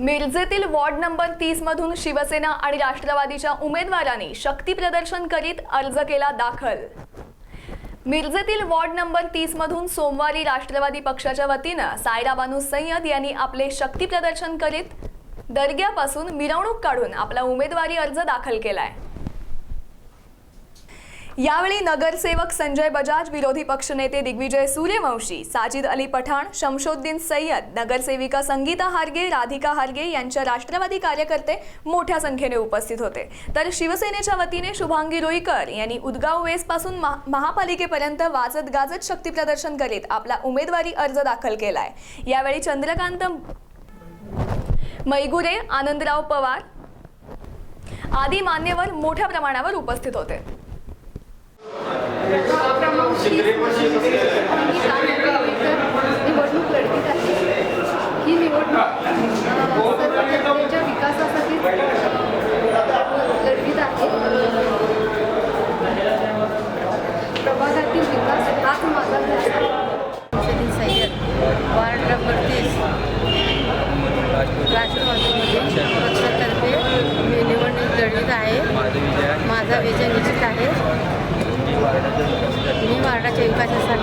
मिरजेतील ward number तीस मधून शिवसेना आणि राष्ट्रवादीच्या उमेदवारांनी शक्ती प्रदर्शन करीत अर्ज केला दाखल. मिरजेतील वॉर्ड नंबर तीस मधून सोमवारी राष्ट्रवादी पक्षाच्या वतीनं सायरा बानू सय्यद यांनी आपले शक्ती प्रदर्शन करीत दर्ग्यापासून मिरवणूक काढून आपला उमेदवारी अर्ज दाखल केलाय. यावेळी नगरसेवक संजय बजाज विरोधी पक्षनेते दिग्विजय सूर्यवंशी साजिद अली पठाण शमशोद्दीन सय्यद नगरसेविका संगीता हारगे राधिका हारगे यांच्या राष्ट्रवादी कार्यकर्ते मोठ्या संख्येने उपस्थित होते. तर शिवसेनेच्या वतीने शुभांगी रोईकर यांनी उदगाव वेसपासून महा महापालिकेपर्यंत वाजत गाजत शक्ती प्रदर्शन करीत आपला उमेदवारी अर्ज दाखल केलाय. यावेळी चंद्रकांत मैगुरे आनंदराव पवार आदी मान्यवर मोठ्या प्रमाणावर उपस्थित होते. निवडणूक लढवीत आहे ही निवडणूक अ, विकासासाठी अ, लढवीत आहे प्रभागातील विकास हाच माझा ध्यास आहे औषधी सय्यद वार्ड नंबर तीस राष्ट्रवादीमध्ये पक्षातर्फे मी निवडणूक लढवीत आहे माझा विजय निश्चित आहे. मी वार्डाच्या विकासासाठी निवडणूक लढवीत आहे